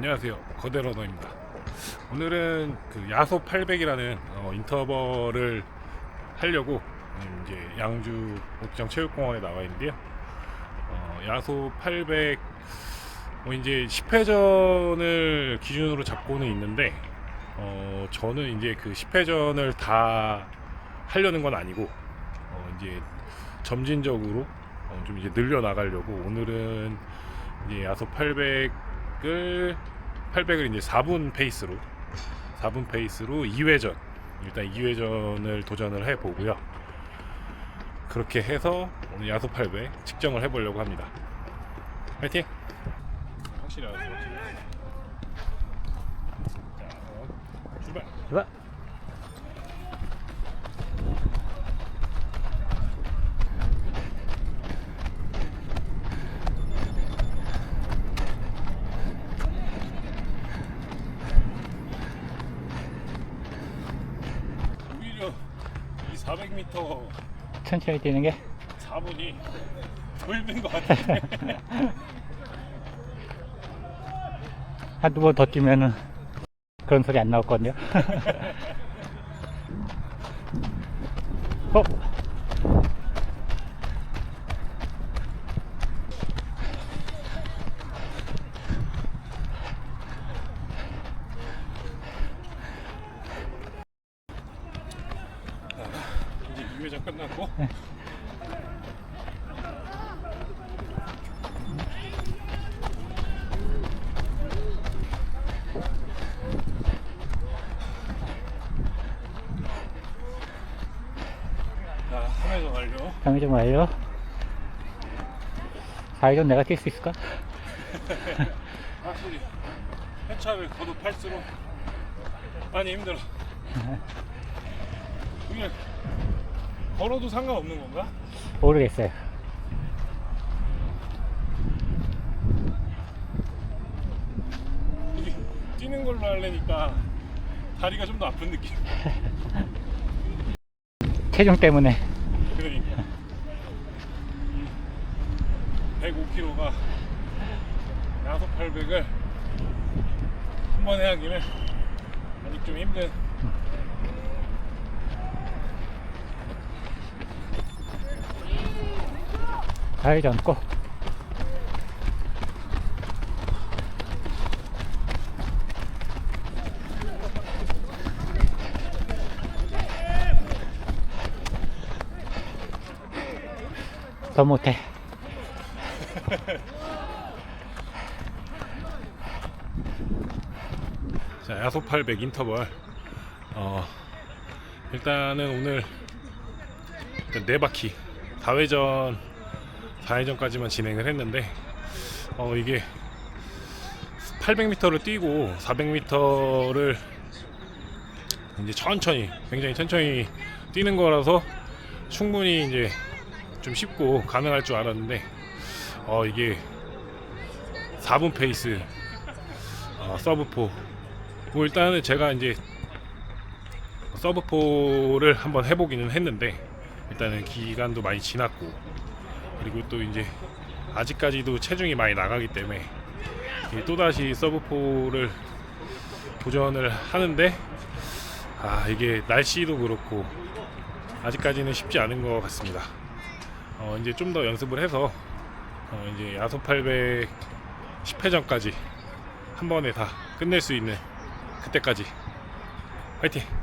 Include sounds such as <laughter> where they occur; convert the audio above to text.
안녕하세요. 거대러너입니다. 오늘은 그 야소 800이라는 어, 인터벌을 하려고 음, 이제 양주 옥정 체육공원에 나와 있는데요. 어, 야소 800 뭐 이제 10회전을 기준으로 잡고는 있는데 어, 저는 이제 그 10회전을 다 하려는 건 아니고 어, 이제 점진적으로 어, 좀 이제 늘려 나가려고 오늘은 이제 야소 800을 800을 이제 4분 페이스로 4분 페이스로 2회전 일단 2회전을 도전을 해 보고요. 그렇게 해서 오늘 야소 800 측정을 해 보려고 합니다. 파이팅! 확실히. 자, 출발. 출발. 천천히 뛰는 게? 4분이 돌는 것 같은데 <laughs> 한두 번 더 뛰면은 그런 소리 안 나올 거든요. <laughs> 어? 2회전 끝났고. 자 3회전 완료. 장애 좀 와요. 4회전 내가 뛸 수 있을까? <laughs> 확실히 회차를 거듭 할수록 많이 힘들어. 이게 걸어도 상관없는 건가? 모르겠어요. 이게 뛰는 걸로 하려니까 다리가 좀 더 아픈 느낌 <laughs> 체중 때문에 그러니까 105kg가 야속 800을 한 번에 하기는 아직 좀 힘든 4회전 꼭. 더 못해. <laughs> 자, 야속 800 인터벌. 어, 일단은 오늘 일단 네 바퀴 4회전 4회전까지만 진행을 했는데 어 이게 800m를 뛰고 400m를 이제 천천히 굉장히 천천히 뛰는 거라서 충분히 이제 좀 쉽고 가능할 줄 알았는데 어 이게 4분 페이스 어, 서브포. 뭐 일단은 제가 이제 서브포를 한번 해보기는 했는데 일단은 기간도 많이 지났고 그리고 또 이제 아직까지도 체중이 많이 나가기 때문에 또다시 서브포를 도전을 하는데 아 이게 날씨도 그렇고 아직까지는 쉽지 않은 것 같습니다. 어 이제 좀 더 연습을 해서 어 이제 야소 800 10회전까지 한 번에 다 끝낼 수 있는 그때까지 화이팅!